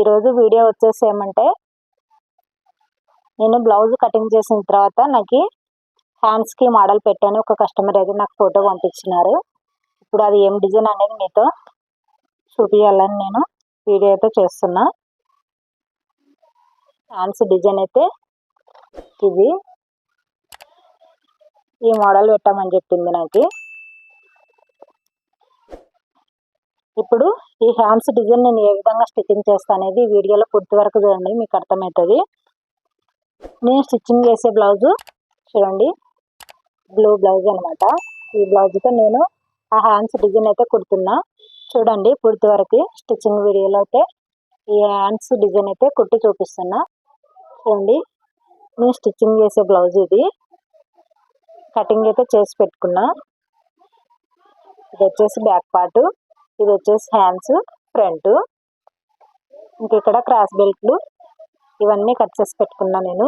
ఈరోజు వీడియో వచ్చేసి ఏమంటే నేను బ్లౌజ్ కటింగ్ చేసిన తర్వాత నాకు హ్యాండ్స్కి మోడల్ పెట్టాను. ఒక కస్టమర్ అయితే నాకు ఫోటో పంపించినారు. ఇప్పుడు అది ఏం డిజైన్ అనేది మీతో చూపించాలని నేను వీడియో అయితే చేస్తున్నా. హ్యాండ్స్ డిజైన్ అయితే ఇది. ఈ మోడల్ పెట్టామని చెప్పింది నాకు. ఇప్పుడు ఈ హ్యాండ్స్ డిజైన్ నేను ఏ విధంగా స్టిచ్చింగ్ చేస్తాను అనేది వీడియోలో పూర్తి వరకు చూడండి మీకు అర్థమవుతుంది. నేను స్టిచ్చింగ్ చేసే బ్లౌజు చూడండి బ్లూ బ్లౌజ్ అనమాట ఈ బ్లౌజ్తో నేను ఆ హ్యాండ్స్ డిజైన్ అయితే కుడుతున్నా. చూడండి పూర్తి వరకు స్టిచ్చింగ్ వీడియోలో అయితే ఈ హ్యాండ్స్ డిజైన్ అయితే కుట్టి చూపిస్తున్నా. చూడండి నేను స్టిచ్చింగ్ చేసే బ్లౌజ్ ఇది. కటింగ్ అయితే చేసి పెట్టుకున్నా. ఇది వచ్చేసి బ్యాక్ పార్టు ఇది వచ్చేసి హ్యాండ్స్ ఫ్రంట్ ఇంక ఇక్కడ క్రాస్ బెల్ట్లు ఇవన్నీ కట్ చేసి పెట్టుకున్నా నేను.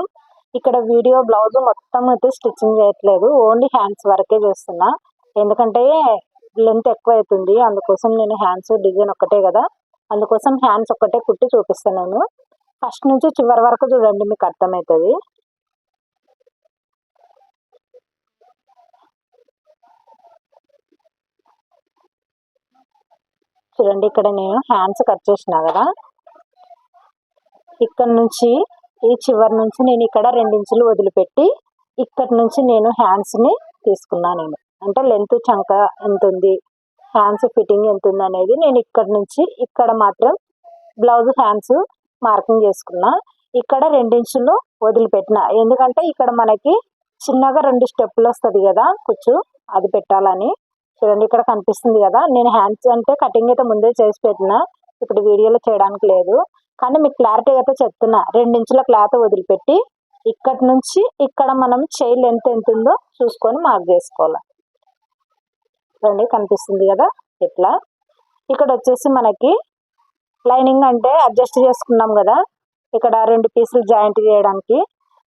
ఇక్కడ వీడియో బ్లౌజ్ మొత్తం అయితే స్టిచ్చింగ్ చేయట్లేదు. ఓన్లీ హ్యాండ్స్ వరకే చేస్తున్నా. ఎందుకంటే లెంత్ ఎక్కువ అవుతుంది అందుకోసం నేను హ్యాండ్స్ డిజైన్ ఒక్కటే కదా. అందుకోసం హ్యాండ్స్ ఒక్కటే కుట్టి చూపిస్తాను నేను. ఫస్ట్ నుంచి చివరి వరకు చూడండి మీకు అర్థమవుతుంది. చూడండి ఇక్కడ నేను హ్యాండ్స్ కట్ చేసిన కదా? ఇక్కడ నుంచి ఈ చివరి నుంచి నేను ఇక్కడ రెండించులు వదిలిపెట్టి ఇక్కడ నుంచి నేను హ్యాండ్స్ని తీసుకున్నాను నేను. అంటే లెంత్ చంక ఎంత ఉంది? హ్యాండ్స్ ఫిట్టింగ్ ఎంత ఉంది అనేది నేను ఇక్కడ నుంచి ఇక్కడ మాత్రం బ్లౌజ్ హ్యాండ్స్ మార్కింగ్ చేసుకున్నా. ఇక్కడ రెండించులు వదిలిపెట్టిన. ఎందుకంటే ఇక్కడ మనకి చిన్నగా రెండు స్టెప్పులు వస్తుంది కదా కూర్చు అది పెట్టాలని. చూడండి ఇక్కడ కనిపిస్తుంది కదా. నేను హ్యాండ్స్ అంటే కటింగ్ అయితే ముందే చేసి పెట్టిన. ఇప్పుడు వీడియోలో చేయడానికి లేదు. కానీ మీకు క్లారిటీ అయితే చెప్తున్నా. రెండించుల క్లాత్ వదిలిపెట్టి ఇక్కడ నుంచి ఇక్కడ మనం చేయి లెంత్ ఎంత ఉందో చూసుకొని మార్క్ చేసుకోవాలి. చూడండి కనిపిస్తుంది కదా. ఇట్లా ఇక్కడ వచ్చేసి మనకి లైనింగ్ అంటే అడ్జస్ట్ చేసుకున్నాం కదా. ఇక్కడ రెండు పీసులు జాయింట్ చేయడానికి.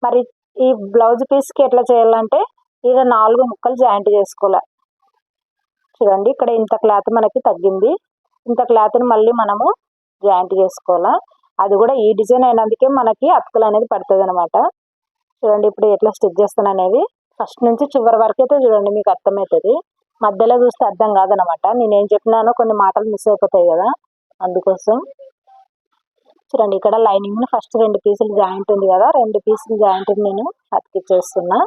మరి ఈ బ్లౌజ్ పీస్కి ఎట్లా చేయాలంటే ఇది నాలుగు ముక్కలు జాయింట్ చేసుకోవాలి. చూడండి ఇక్కడ ఇంత క్లాత్ మనకి తగ్గింది. ఇంత క్లాత్ని మళ్ళీ మనము జాయింట్ చేసుకోవాలా? అది కూడా ఈ డిజైన్ అయినందుకే మనకి అతుకులు అనేది పడుతుంది అనమాట చూడండి ఇప్పుడు ఎట్లా స్టిచ్ చేస్తాను అనేది ఫస్ట్ నుంచి చివరి వరకు అయితే చూడండి మీకు అర్థమవుతుంది. మధ్యలో చూస్తే అర్థం కాదనమాట నేనేం చెప్పినానో కొన్ని మాటలు మిస్ అయిపోతాయి కదా. అందుకోసం చూడండి ఇక్కడ లైనింగ్ ఫస్ట్ రెండు పీసులు జాయింట్ ఉంది కదా. రెండు పీసులు జాయింట్ నేను అతికిచ్చేస్తున్నా.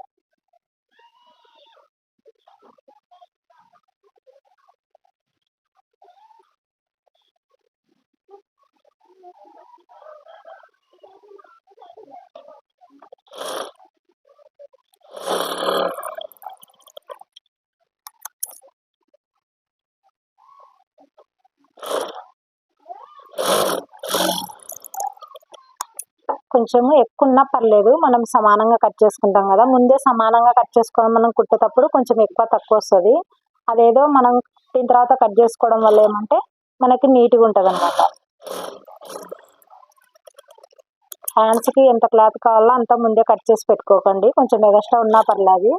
కొంచెము ఎక్కువ ఉన్నా పర్లేదు మనం సమానంగా కట్ చేసుకుంటాం కదా. ముందే సమానంగా కట్ చేసుకొని మనం కుట్టేటప్పుడు కొంచెం ఎక్కువ తక్కువ వస్తుంది అదేదో మనం దీని తర్వాత కట్ చేసుకోవడం వల్ల ఏమంటే మనకి నీట్గా ఉంటుంది అనమాట హ్యాండ్స్కి ఎంత క్లాత్ కావాలో అంత ముందే కట్ చేసి పెట్టుకోకండి. కొంచెం ఎగస్ట్రా ఉన్నా పర్లేదు.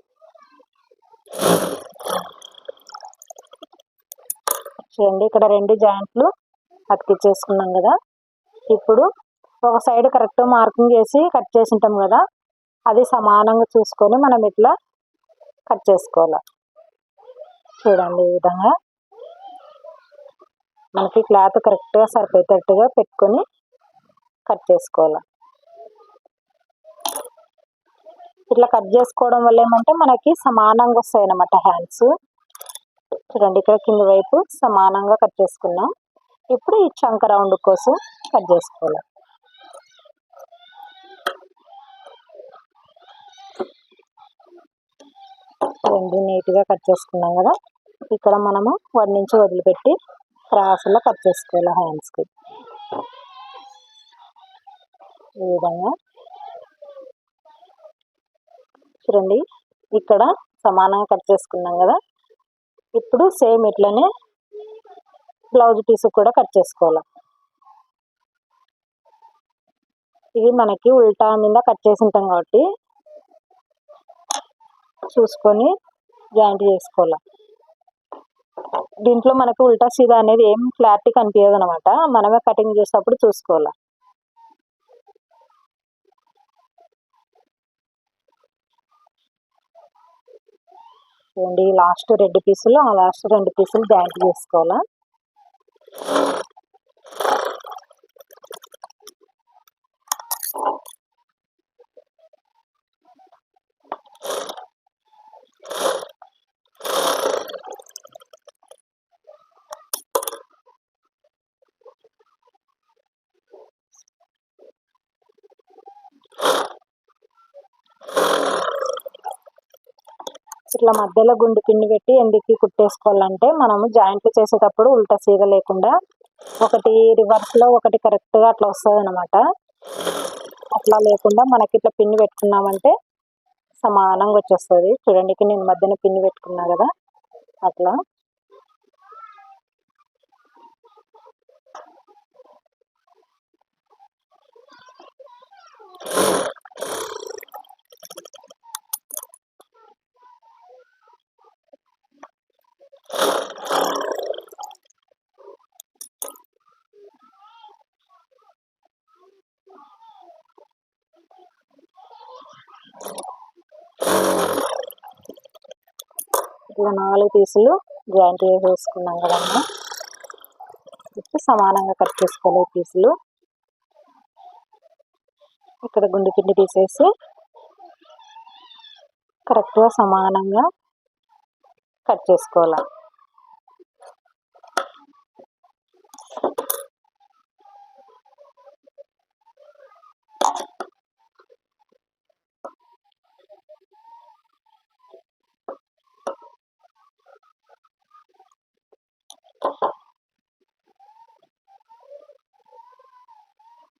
చూడండి ఇక్కడ రెండు జాయింట్లు అతికిచ్చేసుకున్నాం కదా. ఇప్పుడు ఒక సైడ్ కరెక్ట్ మార్కింగ్ చేసి కట్ చేసి ఉంటాం కదా అది సమానంగా చూసుకొని మనం ఇట్లా కట్ చేసుకోవాలి. చూడండి ఈ విధంగా. మనకి క్లాత్ కరెక్ట్గా సరిపోయేటట్టుగా పెట్టుకొని కట్ చేసుకోవాలి. ఇట్లా కట్ చేసుకోవడం వల్ల ఏమంటే మనకి సమానంగా వస్తాయి అన్నమాట హ్యాండ్స్ చూడండి ఇక్కడ కింది వైపు సమానంగా కట్ చేసుకున్నాం. ఇప్పుడు ఈ చంక రౌండ్ కోసం కట్ చేసుకోవాలి. రెండు నీట్గా కట్ చేసుకున్నాం కదా. ఇక్కడ మనము వన్ నుంచి వదిలిపెట్టి క్రాస్లో కట్ చేసుకోవాలి హ్యాండ్స్కి. ఈ విధంగా. చూడండి ఇక్కడ సమానంగా కట్ చేసుకున్నాం కదా. ఇప్పుడు సేమ్ ఇట్లనే బ్లౌజ్ పీస్ కూడా కట్ చేసుకోవాలి. ఇది మనకి ఉల్టా మీద కట్ చేసి ఉంటాం కాబట్టి చూసుకొని జాయింట్ చేసుకోవాలి. దీంట్లో మనకు ఉల్టా సీదా అనేది ఏం క్లారిటీ కనిపించదు అనమాట మనమే కటింగ్ చేసేటప్పుడు చూసుకోవాలి. చూడండి లాస్ట్ రెండు పీసులు ఆ లాస్ట్ రెండు పీసులు జాయింట్ చేసుకోవాలా. ఇట్లా మధ్యలో గుండు పిండి పెట్టి ఎందుకు కుట్టేసుకోవాలంటే మనము జాయింట్లు చేసేటప్పుడు ఉల్టా సీగ లేకుండా ఒకటి రివర్స్లో ఒకటి కరెక్ట్గా అట్లా వస్తుంది అనమాట అట్లా లేకుండా మనకి ఇట్లా పిన్ని పెట్టుకున్నామంటే సమానంగా వచ్చేస్తుంది. చూడండి నేను మధ్యన పిన్ని పెట్టుకున్నా కదా అట్లా. ఇలా నాలుగు పీసులు జాయింట్ వేసుకున్నాం కదమ్మా ఇప్పుడు సమానంగా కట్ చేసుకోవాలి పీసులు. ఇక్కడ గుండు పిండి తీసేసి కరెక్ట్గా సమానంగా కట్ చేసుకోవాలి.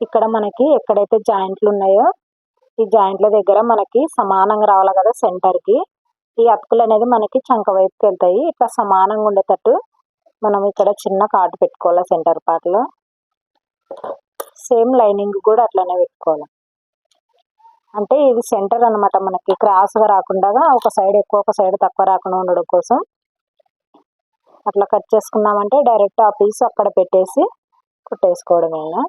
ఇక్కడ మనకి ఎక్కడైతే జాయింట్లు ఉన్నాయో ఈ జాయింట్ల దగ్గర మనకి సమానంగా రావాలి కదా సెంటర్కి. ఈ అతుకులు అనేది మనకి చంక వైపుకి వెళ్తాయి. ఇట్లా సమానంగా ఉండేటట్టు మనం ఇక్కడ చిన్న కాటు పెట్టుకోవాలి సెంటర్ పార్ట్లో. సేమ్ లైనింగ్ కూడా అట్లనే పెట్టుకోవాలి. అంటే ఇది సెంటర్ అనమాట మనకి. క్రాస్గా రాకుండా ఒక సైడ్ ఎక్కువ ఒక సైడ్ తక్కువ రాకుండా ఉండడం కోసం. అట్లా కట్ చేసుకున్నామంటే డైరెక్ట్ ఆ పీస్ అక్కడ పెట్టేసి కుట్టేసుకోవడమేనా.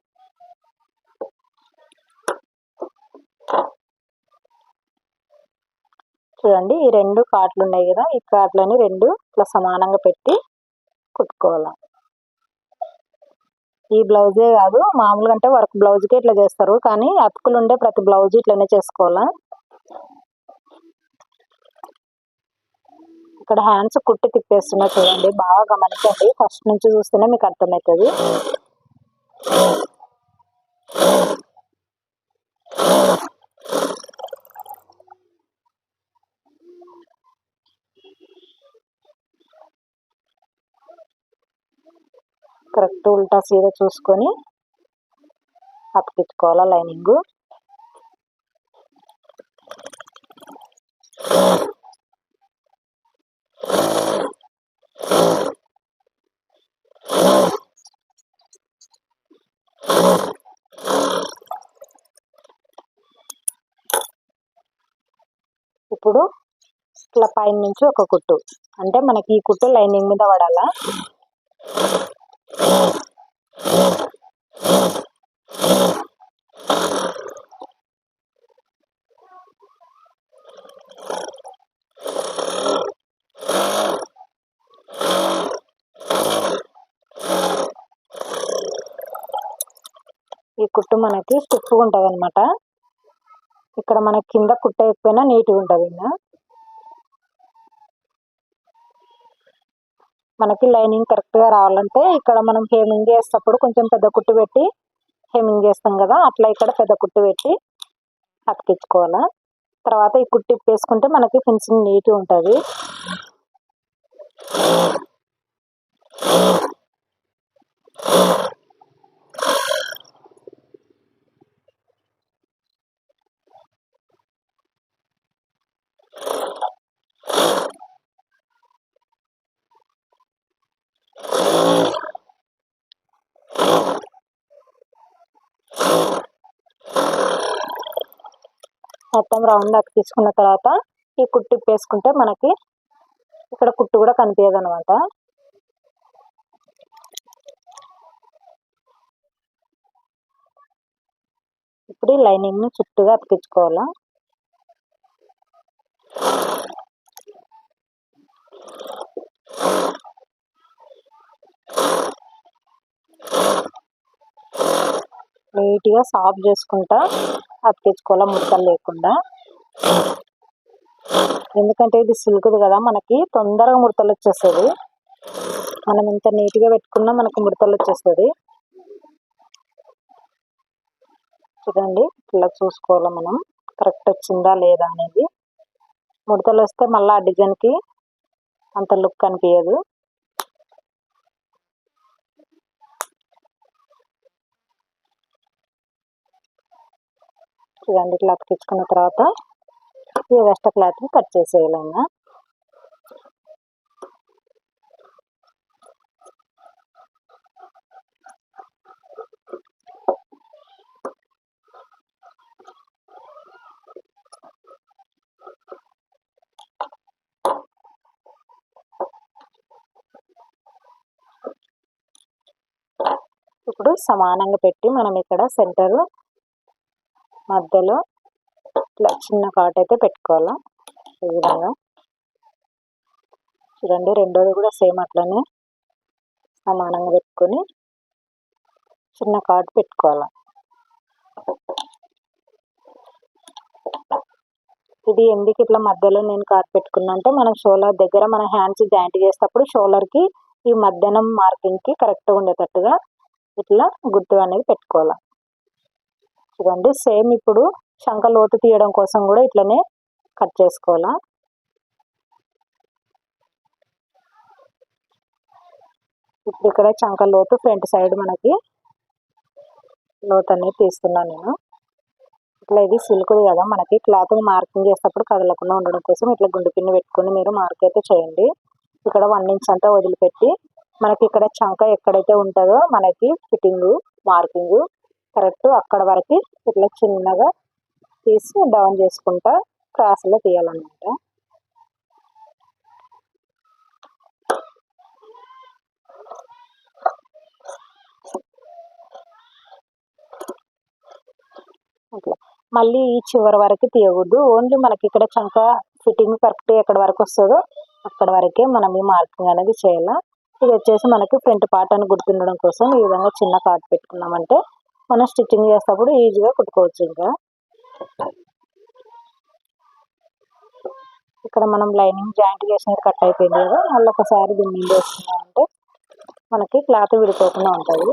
చూడండి ఈ రెండు కాట్లు ఉన్నాయి కదా ఈ కాట్లని రెండు ఇట్లా సమానంగా పెట్టి కుట్టుకోవాలి. ఈ బ్లౌజే కాదు మామూలుగా అంటే వర్క్ బ్లౌజ్కి ఇట్లా చేస్తారు కానీ అతుకులు ఉండే ప్రతి బ్లౌజ్ ఇట్లనే చేసుకోవాలా. ఇక్కడ హ్యాండ్స్ కుట్టి తిప్పేస్తున్నా చూడండి బాగా గమనించండి ఫస్ట్ నుంచి చూస్తేనే మీకు అర్థమవుతుంది. కరెక్ట్ ఉల్టా సీదా చూసుకొని అతికించుకోవాలా లైనింగ్. ఇప్పుడు ఇట్లా పైన నుంచి ఒక కుట్టు. అంటే మనకి ఈ కుట్టు లైనింగ్ మీద పడాలా? ఈ కుట్టు మనకి స్టిఫ్గా ఉంటుంది అనమాట ఇక్కడ మనకి కింద కుట్ట నీట్ నీట్గా ఉంటుంది ఇంకా మనకి లైనింగ్ కరెక్ట్గా రావాలంటే ఇక్కడ మనం హేమింగ్ చేసేటప్పుడు కొంచెం పెద్ద కుట్టు పెట్టి హేమింగ్ చేస్తాం కదా అట్లా ఇక్కడ పెద్ద కుట్టు పెట్టి అతికించుకోవాలా. తర్వాత ఈ కుట్టు వేసుకుంటే మనకి ఫినిషింగ్ నీట్గా ఉంటుంది. మనం రౌండ్ అక్క తీసుకున్న తర్వాత ఈ కుట్టు వేసుకుంటే మనకి ఇక్కడ కుట్టు కూడా కనిపించదు అనమాట ఇప్పుడు ఈ లైనింగ్ను చుట్టూగా అతికించుకోవాలా. నీట్గా సాఫ్ చేసుకుంటా అతికించుకోవాలా ముడతలు లేకుండా. ఎందుకంటే ఇది సిల్క్ది కదా మనకి తొందరగా ముడతలు వచ్చేస్తుంది. మనం ఎంత నీట్గా పెట్టుకున్నా మనకు ముడతలు వచ్చేస్తుంది. చూడండి ఇలా చూసుకోవాలి మనం కరెక్ట్ వచ్చిందా లేదా అనేది. ముడతలు వస్తే మళ్ళీ ఆ డిజైన్కి అంత లుక్ అనిపించదు చూడండి ఇట్లా అతికించుకున్న తర్వాత ఈ వెస్ట్ క్లాత్ని కట్ చేసేయాలన్నా. ఇప్పుడు సమానంగా పెట్టి మనం ఇక్కడ సెంటర్ మధ్యలో ఇట్లా చిన్న కాట్ అయితే పెట్టుకోవాలి. ఈ విధంగా. చూడండి రెండోది కూడా సేమ్ అట్లనే సమానంగా పెట్టుకొని చిన్న కాట్ పెట్టుకోవాలి. ఇది ఎందుకు ఇట్లా మధ్యలో నేను కాట్ పెట్టుకున్నా అంటే మనం షోలర్ దగ్గర మన హ్యాండ్స్ జాయింట్ చేసేటప్పుడు షోలర్కి ఈ మధ్యాహ్నం మార్కింగ్కి కరెక్ట్గా ఉండేటట్టుగా ఇట్లా గుర్తు అనేది పెట్టుకోవాలి. చూడండి సేమ్ ఇప్పుడు శంఖ లోతు తీయడం కోసం కూడా ఇట్లనే కట్ చేసుకోవాలా. ఇప్పుడు ఇక్కడ చంక లోతు ఫ్రంట్ సైడ్ మనకి లోతు అనేది తీస్తున్నాను నేను. ఇట్లా ఇది సిల్క్ కదా మనకి క్లాత్ మార్కింగ్ చేసేటప్పుడు కదలకుండా ఉండడం కోసం ఇట్లా గుండు పిన్ని పెట్టుకుని మీరు మార్క్ అయితే చేయండి. ఇక్కడ వన్ ఇంచ్ అంతా వదిలిపెట్టి మనకి ఇక్కడ చంక ఎక్కడైతే ఉంటుందో మనకి ఫిట్టింగ్ మార్కింగ్ కరెక్ట్ అక్కడ వరకు ఇట్లా చిన్నగా తీసి డౌన్ చేసుకుంటా క్రాస్లో తీయాలన్నమాట. అట్లా. మళ్ళీ ఈ చివరి వరకు తీయకూడదు. ఓన్లీ మనకి ఇక్కడ చంక ఫిట్టింగ్ కరెక్ట్ ఎక్కడ వరకు వస్తుందో అక్కడ వరకే మనం ఈ మార్కింగ్ అనేది చేయాలి? ఇది వచ్చేసి మనకి ఫ్రంట్ పార్ట్ అని గుర్తుండడం కోసం ఈ విధంగా చిన్న కార్ట్ పెట్టుకున్నామంటే మనం స్టిచ్చింగ్ చేసేటప్పుడు ఈజీగా కుట్టుకోవచ్చు ఇంకా. ఇక్కడ మనం లైనింగ్ జాయింట్ చేసినది కట్ అయిపోయింది కదా మళ్ళీ ఒకసారి దీన్ని వేసుకున్నామంటే మనకి క్లాత్ విడిపోకుండా ఉంటుంది.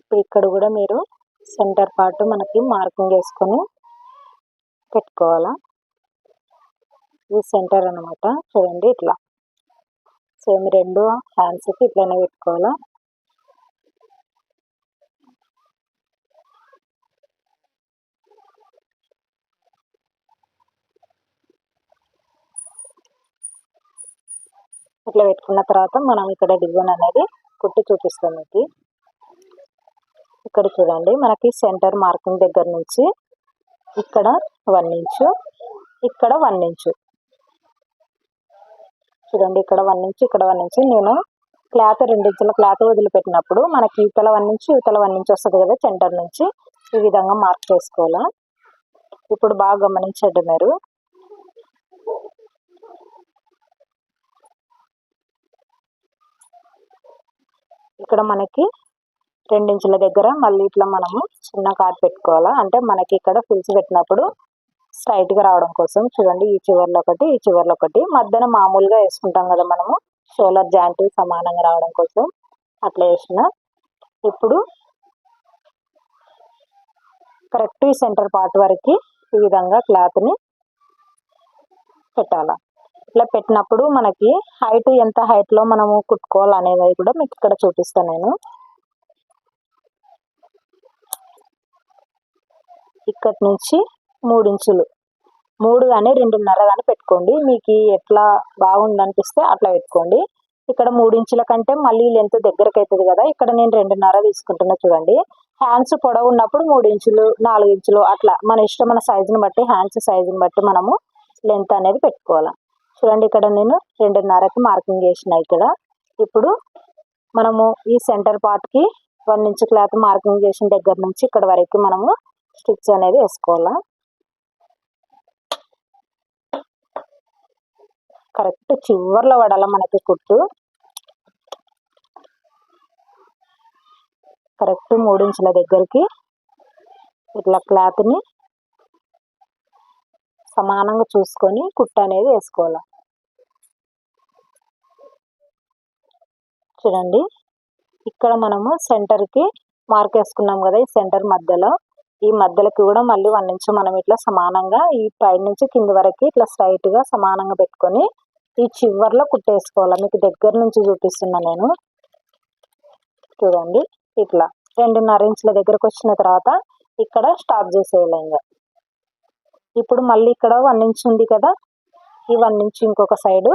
ఇప్పుడు ఇక్కడ కూడా మీరు సెంటర్ పార్ట్ మనకి మార్కింగ్ వేసుకొని పెట్టుకోవాలా? ఇది సెంటర్ అనమాట చూడండి ఇట్లా. సేమ్ రెండు హ్యాండ్స్కి ఇట్లానే పెట్టుకోవాలా? ఇట్లా పెట్టుకున్న తర్వాత మనం ఇక్కడ డిజైన్ అనేది కుట్టి చూపిస్తాం మీకు. ఇక్కడ చూడండి మనకి సెంటర్ మార్కింగ్ దగ్గర నుంచి ఇక్కడ వన్ ఇంచు ఇక్కడ వన్ ఇంచు. చూడండి ఇక్కడ వన్ ఇంచు ఇక్కడ వన్ ఇంచు. నేను క్లాత్ రెండించుల క్లాత్ వదిలిపెట్టినప్పుడు మనకి ఇతల వన్ నుంచి ఇతల వన్ నుంచి వస్తుంది కదా సెంటర్ నుంచి. ఈ విధంగా మార్క్ చేసుకోవాలా. ఇప్పుడు బాగా గమనించండి మీరు. ఇక్కడ మనకి రెండించుల దగ్గర మళ్ళీ ఇట్లా మనము చిన్న కాట్ పెట్టుకోవాలా? అంటే మనకి ఇక్కడ ఫిల్స్ పెట్టినప్పుడు స్ట్రైట్గా రావడం కోసం చూడండి ఈ చివర్లో ఒకటి ఈ చివర్లో ఒకటి. మధ్యన మామూలుగా వేసుకుంటాం కదా మనము. షోలర్ జాయింట్ సమానంగా రావడం కోసం అట్లా వేసిన. ఇప్పుడు కరెక్ట్ ఈ సెంటర్ పార్ట్ వరకు ఈ విధంగా క్లాత్ని పెట్టాల? ఇట్లా పెట్టినప్పుడు మనకి హైట్ ఎంత హైట్లో మనము కుట్టుకోవాలనేది కూడా మీకు ఇక్కడ చూపిస్తాను నేను. ఇక్కడి నుంచి మూడు ఇంచులు. మూడు కానీ రెండున్నర కానీ పెట్టుకోండి. మీకు ఎట్లా బాగుంది అనిపిస్తే అట్లా పెట్టుకోండి. ఇక్కడ మూడు ఇంచుల కంటే మళ్ళీ లెంత్ దగ్గరకు అవుతుంది కదా ఇక్కడ నేను రెండున్నర తీసుకుంటున్నా చూడండి. హ్యాండ్స్ పొడవు ఉన్నప్పుడు మూడు ఇంచులు నాలుగు ఇంచులు అట్లా మన ఇష్టం మన సైజుని బట్టి హ్యాండ్స్ సైజుని బట్టి మనము లెంత్ అనేది పెట్టుకోవాలి. చూడండి ఇక్కడ నేను రెండున్నరకి మార్కింగ్ చేసిన ఇక్కడ. ఇప్పుడు మనము ఈ సెంటర్ పార్ట్కి వన్ ఇంచ్ క్లాత్ మార్కింగ్ చేసిన దగ్గర నుంచి ఇక్కడ వరకు మనము స్టిచ్ అనేది వేసుకోవాలా? కరెక్ట్ చివర్లో పడాల మనకి కుట్టు? కరెక్ట్ మూడు ఇంచుల దగ్గరికి ఇట్లా క్లాత్ని సమానంగా చూసుకొని కుట్టు అనేది వేసుకోవాలి? చూడండి. ఇక్కడ మనము సెంటర్కి మార్క్ వేసుకున్నాం కదా ఈ సెంటర్ మధ్యలో. ఈ మధ్యలోకి కూడా మళ్ళీ వన్ ఇంచ్ మనం ఇట్లా సమానంగా ఈ పై నుంచి కింది వరకు ఇట్లా స్ట్రైట్గా సమానంగా పెట్టుకొని ఈ చివర్లో కుట్టేసుకోవాలి. మీకు దగ్గర నుంచి చూపిస్తున్నా నేను. చూడండి ఇట్లా రెండున్నర ఇంచుల దగ్గరకు వచ్చిన తర్వాత ఇక్కడ స్టాప్ చేసేయాలి ఇంకా. ఇప్పుడు మళ్ళీ ఇక్కడ వన్ ఇంచ్ ఉంది కదా ఈ వన్ ఇంచ్ ఇంకొక సైడు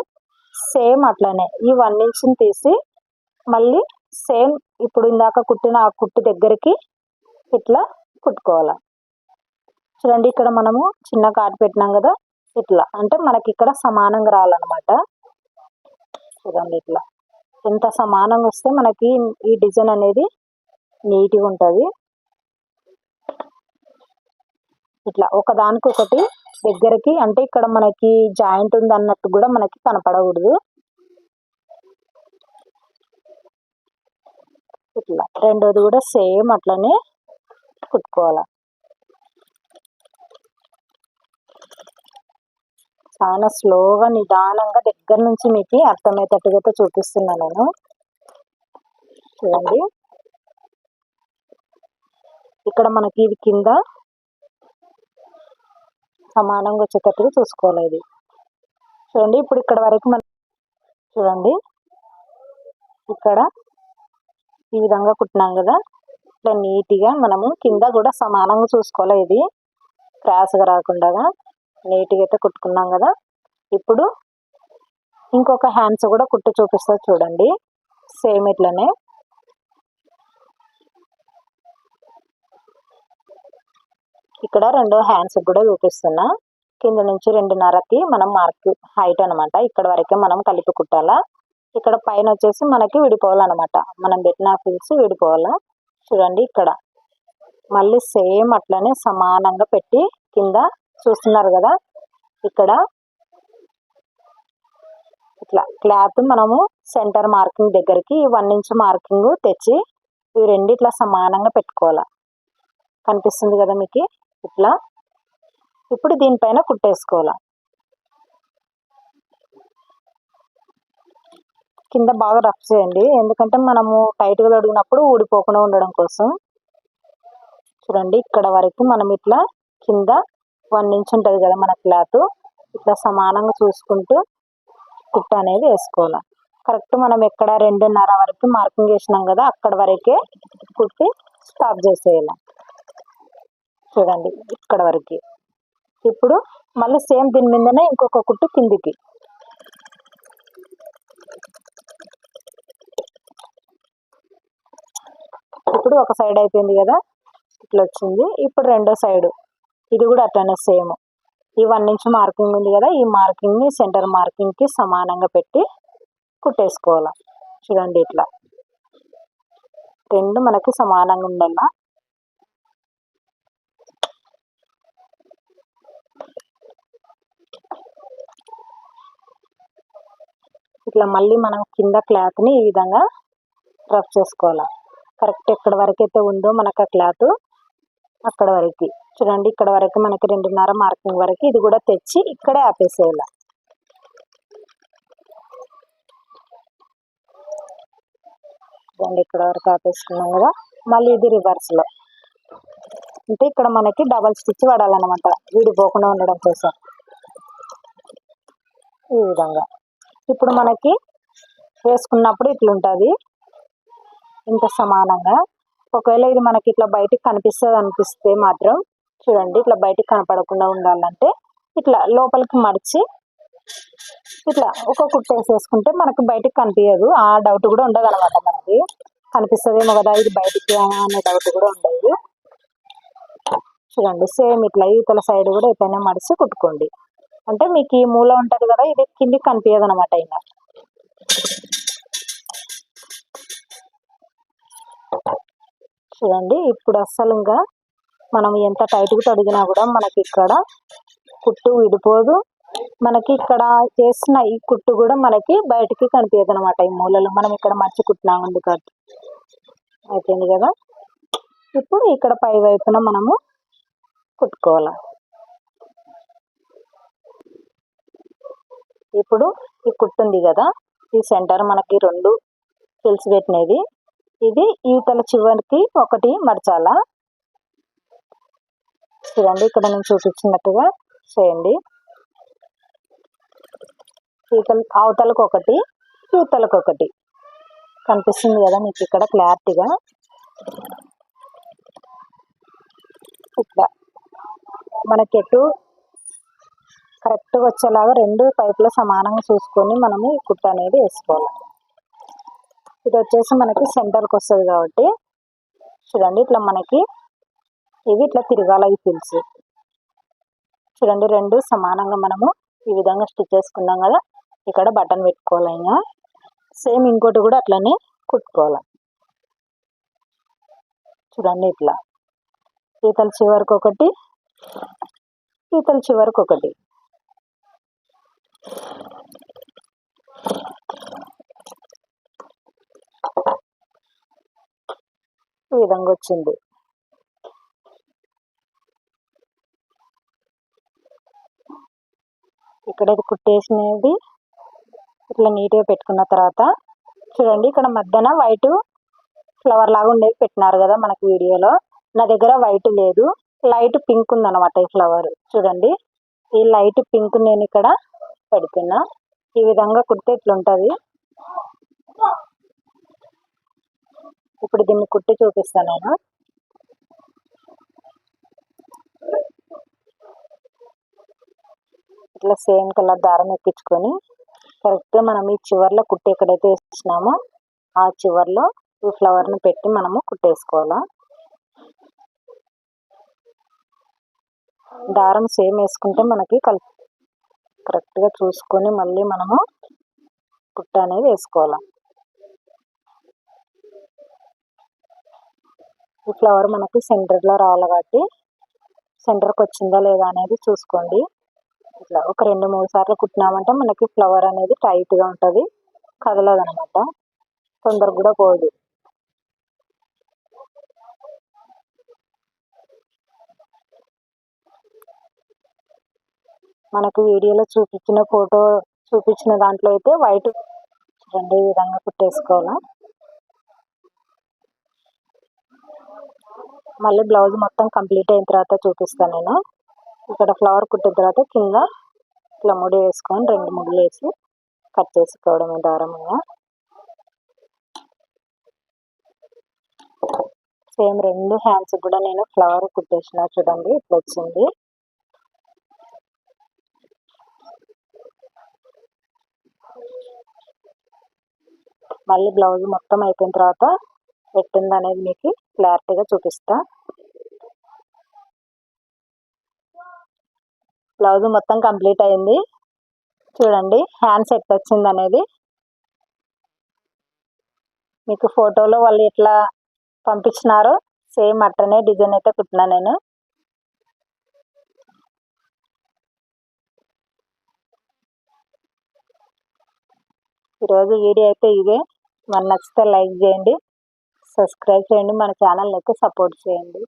సేమ్ అట్లనే. ఈ వన్ ఇంచ్ని తీసి మళ్ళీ సేమ్ ఇప్పుడు ఇందాక కుట్టిన ఆ కుట్టు దగ్గరికి ఇట్లా కుట్టుకోవాలి? చూడండి ఇక్కడ మనము చిన్న కాటు పెట్టినాం కదా ఇట్లా. అంటే మనకి ఇక్కడ సమానంగా రావాలన్నమాట. చూడండి ఇట్లా. ఎంత సమానంగా వస్తే మనకి ఈ డిజైన్ అనేది నీట్గా ఉంటుంది. ఇట్లా ఒకదానికి ఒకటి దగ్గరికి అంటే ఇక్కడ మనకి జాయింట్ ఉంది అన్నట్టు కూడా మనకి కనపడకూడదు. ఇట్లా రెండోది కూడా సేమ్ అట్లనే కుట్టుకోవాలి చాలా స్లోగా నిదానంగా దగ్గర నుంచి మీకు అర్థమయ్యేటట్టుగా చూపిస్తున్నా నేను. చూడండి. ఇక్కడ మనకి ఇది కింద సమానంగా వచ్చేటట్టుగా చూసుకోవాలి ఇది. చూడండి ఇప్పుడు ఇక్కడ వరకు మనం చూడండి. ఇక్కడ ఈ విధంగా కుట్టినాం కదా. ఇట్లా నీట్గా మనము కింద కూడా సమానంగా చూసుకోవాలి. ఇది క్రాస్గా రాకుండా నీట్గా అయితే కుట్టుకున్నాం కదా. ఇప్పుడు ఇంకొక హ్యాండ్స్ కూడా కుట్టు చూపిస్తా చూడండి. సేమ్ ఇట్లనే. ఇక్కడ రెండో హ్యాండ్స్ కూడా చూపిస్తున్నా. కింద నుంచి రెండున్నరకి మనం మార్క్ హైట్ అనమాట ఇక్కడ వరకే మనం కలిపి కుట్టాలా. ఇక్కడ పైన వచ్చేసి మనకి విడిపోవాలన్నమాట. మనం పెట్టిన ఫిల్స్ విడిపోవాలా. చూడండి ఇక్కడ. మళ్ళీ సేమ్ అట్లనే సమానంగా పెట్టి కింద చూస్తున్నారు కదా. ఇక్కడ ఇట్లా క్లాత్ మనము సెంటర్ మార్కింగ్ దగ్గరికి వన్ ఇంచ్ మార్కింగ్ తెచ్చి ఇవి రెండు ఇట్లా సమానంగా పెట్టుకోవాలి. కనిపిస్తుంది కదా మీకు ఇట్లా. ఇప్పుడు దీనిపైన కుట్టేసుకోవాలి. కింద బాగా రఫ్ చేయండి. ఎందుకంటే మనము టైట్గా తొడిగినప్పుడు ఊడిపోకుండా ఉండడం కోసం. చూడండి ఇక్కడ వరకు మనం ఇట్లా కింద వన్ ఇంచ్ ఉంటుంది కదా మన క్లాత్. ఇట్లా సమానంగా చూసుకుంటూ కుట్ట అనేది వేసుకోవాలి. కరెక్ట్ మనం ఎక్కడ రెండున్నర వరకు మార్కింగ్ చేసినాం కదా అక్కడ వరకే కుట్టి స్టాప్ చేసేయాలి. చూడండి ఇక్కడ వరకు. ఇప్పుడు మళ్ళీ సేమ్ దీని మీదనే ఇంకొక కుట్టు కిందికి. ఇప్పుడు ఒక సైడ్ అయిపోయింది కదా ఇట్లా వచ్చింది. ఇప్పుడు రెండో సైడు ఇది కూడా అట్లనే సేమ్ ఈ వన్ ఇంచ్ మార్కింగ్ ఉంది కదా ఈ మార్కింగ్ని సెంటర్ మార్కింగ్కి సమానంగా పెట్టి కుట్టేసుకోవాలి. చూడండి ఇట్లా. రెండు మనకి సమానంగా ఉండాలా ఇట్లా మళ్ళీ మనం కింద క్లాత్ని ఈ విధంగా రఫ్ చేసుకోవాలి. కరెక్ట్ ఎక్కడ వరకు అయితే ఉందో మనకు ఆ క్లాత్ అక్కడ వరకు. చూడండి ఇక్కడ వరకు మనకి రెండున్నర మార్కింగ్ వరకు ఇది కూడా తెచ్చి ఇక్కడే ఆపేసేయాలి. చూడండి ఇక్కడ వరకు ఆపేసుకున్నాం కదా. మళ్ళీ ఇది రివర్స్లో అంటే ఇక్కడ మనకి డబల్ స్టిచ్ పడాలన్నమాట. విడిపోకుండా ఉండడం కోసం. ఈ విధంగా. ఇప్పుడు మనకి వేసుకున్నప్పుడు ఇట్లుంటుంది. ఇంత సమానంగా. ఒకవేళ ఇది మనకి ఇట్లా బయటికి కనిపిస్తుంది అనిపిస్తే మాత్రం చూడండి ఇట్లా బయటికి కనపడకుండా ఉండాలంటే ఇట్లా లోపలికి మడిచి ఇట్లా ఒక కుట్ట వేసేసుకుంటే మనకి బయటికి కనిపించదు ఆ డౌట్ కూడా ఉండదు అనమాట మనకి. కనిపిస్తుందేమో కదా ఇది బయటికి అనే డౌట్ కూడా ఉండదు. చూడండి సేమ్ ఇట్లా ఈతల సైడ్ కూడా ఎప్పుడైనా మడిచి కుట్టుకోండి. అంటే మీకు ఈ మూల ఉంటుంది కదా ఇది కిందికి కనిపించదు అనమాట అయినా. చూడండి. ఇప్పుడు అస్సలు ఇంకా మనం ఎంత టైట్గా తొడిగినా కూడా మనకి ఇక్కడ కుట్టు విడిపోదు. మనకి ఇక్కడ చేసిన ఈ కుట్టు కూడా మనకి బయటికి కనిపించదు అనమాట ఈ మూలలు. మనం ఇక్కడ మర్చి కుట్టినాం కాబట్టి అయిపోయింది కదా? ఇప్పుడు ఇక్కడ పై వైపున మనము కుట్టుకోవాలి? ఇప్పుడు ఈ కుట్టుంది కదా? ఈ సెంటర్ మనకి రెండు తెలిసి పెట్టినది ఇది ఈతల చివరికి ఒకటి మడచాలా. చూడండి ఇక్కడ నేను చూపించినట్టుగా చేయండి. ఈతల అవతలకు ఒకటి ఈతలకు ఒకటి కనిపిస్తుంది కదా మీకు ఇక్కడ క్లారిటీగా? ఇట్లా. మనకి ఎటు కరెక్ట్గా వచ్చేలాగా రెండు పైపులు సమానంగా చూసుకొని మనము ఈ కుట్ట అనేది వేసుకోవాలి. ఇది వచ్చేసి మనకి సెంటర్కి వస్తుంది కాబట్టి చూడండి ఇట్లా మనకి ఇవి ఇట్లా తిరగాల ఈ పిల్స్ చూడండి రెండు సమానంగా మనము ఈ విధంగా స్టిచ్ చేసుకున్నాం కదా ఇక్కడ బటన్ పెట్టుకోవాలి ఇంకా సేమ్ ఇంకోటి కూడా అట్లనే కుట్టుకోవాలి. చూడండి ఇట్లా. ఈతల చివరికి ఒకటి ఈతల చివరికి ఒకటి. ఈ విధంగా వచ్చింది. ఇక్కడ కుట్టేసినది. ఇట్లా నీట్గా పెట్టుకున్న తర్వాత చూడండి ఇక్కడ మధ్యన వైట్ ఫ్లవర్ లాగా ఉండేది పెట్టినారు కదా మనకు వీడియోలో. నా దగ్గర వైట్ లేదు. లైట్ పింక్ ఉందన్నమాట ఈ ఫ్లవర్ చూడండి. ఈ లైట్ పింక్ నేను ఇక్కడ పెడుతున్నా. ఈ విధంగా కుడితే ఇట్లుంటుంది. ఇప్పుడు దీన్ని కుట్టి చూపిస్తాను నేను. ఇట్లా సేమ్ కలర్ దారం ఎక్కించుకొని కరెక్ట్గా మనం ఈ చివర్లో కుట్టి ఎక్కడైతే వేసినామో ఆ చివర్లో ఈ ఫ్లవర్ని పెట్టి మనము కుట్టేసుకోవాలా. దారం సేమ్ వేసుకుంటే మనకి కల్ కరెక్ట్గా చూసుకొని మళ్ళీ మనము కుట్ట అనేది వేసుకోవాలి. ఈ ఫ్లవర్ మనకి సెంటర్లో రావాలి కాబట్టి సెంటర్కి వచ్చిందా లేదా అనేది చూసుకోండి. ఇట్లా ఒక రెండు మూడు సార్లు కుట్టినామంటే మనకి ఫ్లవర్ అనేది టైట్గా ఉంటుంది. కదలదు అనమాట తొందరగా కూడా పోదు. మనకు వీడియోలో చూపించిన ఫోటో చూపించిన దాంట్లో అయితే వైట్ చూడండి ఈ విధంగా కుట్టేసుకోవాలా. మళ్ళీ బ్లౌజ్ మొత్తం కంప్లీట్ అయిన తర్వాత చూపిస్తాను నేను. ఇక్కడ ఫ్లవర్ కుట్టిన తర్వాత కింద ఇట్లా ముడి వేసుకొని రెండు ముడులు వేసి కట్ చేసుకోవడమే దారంగా సేమ్ రెండు హ్యాండ్స్ కూడా నేను ఫ్లవర్ కుట్టేసిన చూడండి ఇట్లా వచ్చింది. మళ్ళీ బ్లౌజ్ మొత్తం అయిపోయిన తర్వాత ఎట్టుంది అనేది మీకు క్లారిటీగా చూపిస్తా. బ్లౌజ్ మొత్తం కంప్లీట్ అయింది. చూడండి హ్యాండ్ సెట్ వచ్చింది అనేది మీకు ఫోటోలో వాళ్ళు ఎట్లా పంపించినారో సేమ్ అట్టనే డిజైన్ అయితే కుట్టినా నేను. ఈరోజు వీడియో అయితే ఇదే. మన నచ్చితే లైక్ చేయండి. సబ్స్క్రైబ్ చేయండి మన ఛానల్ని అయితే సపోర్ట్ చేయండి.